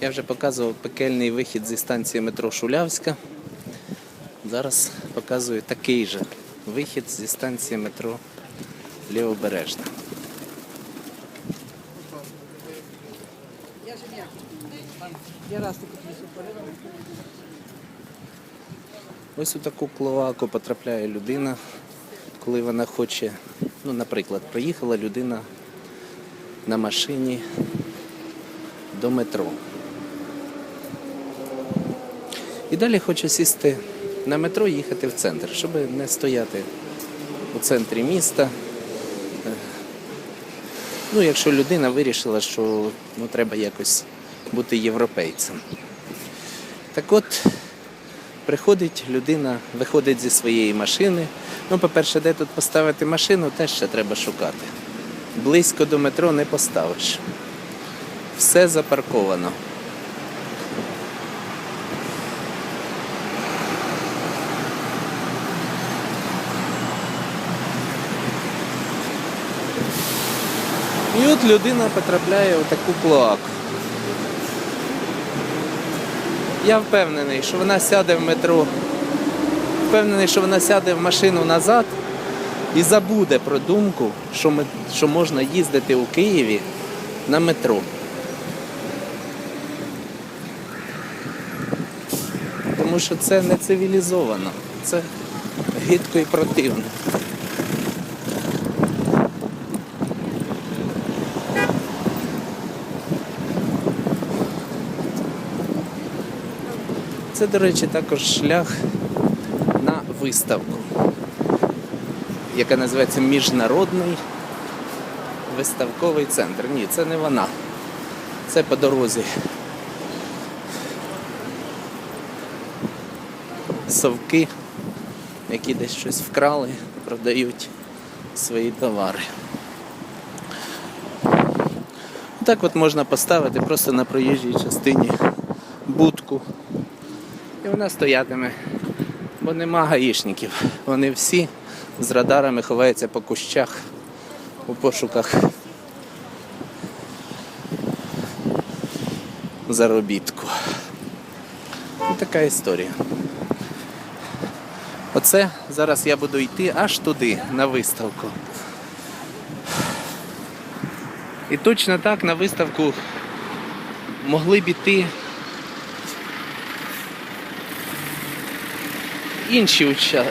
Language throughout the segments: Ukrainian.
Я вже показував пекельний вихід зі станції метро Шулявська. Зараз показую такий же вихід зі станції метро Лівобережна. Ось у таку клоаку потрапляє людина, коли вона хоче, ну, наприклад, проїхала людина на машині до метро. І далі хоче сісти на метро і їхати в центр, щоб не стояти у центрі міста. Ну, якщо людина вирішила, що ну, треба якось бути європейцем. Так от, Приходить людина, виходить зі своєї машини. Ну, по-перше, де тут поставити машину, теж ще треба шукати. Близько до метро не поставиш. Все запарковано. І от людина потрапляє у таку клоаку. Я впевнений, що вона сяде в метро, впевнений, що вона сяде в машину назад і забуде про думку, що, ми, що можна їздити у Києві на метро. Тому що це не цивілізовано, це гидко і противно. Це, до речі, також шлях на виставку, яка називається Міжнародний виставковий центр. Ні, це не вона. Це по дорозі. Совки, які десь щось вкрали, продають свої товари. Так от можна поставити просто на проїжджій частині будку. І вона стоятиме, бо нема гаїшників. Вони всі з радарами ховаються по кущах у пошуках заробітку. І така історія. Оце зараз я буду йти аж туди, на виставку. І точно так на виставку могли б іти інші уча...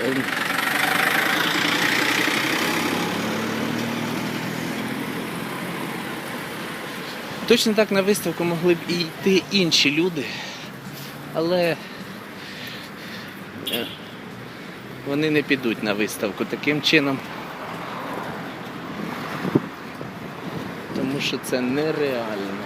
Точно так на виставку могли б і йти інші люди, але е, вони не підуть на виставку таким чином. Тому що це нереально.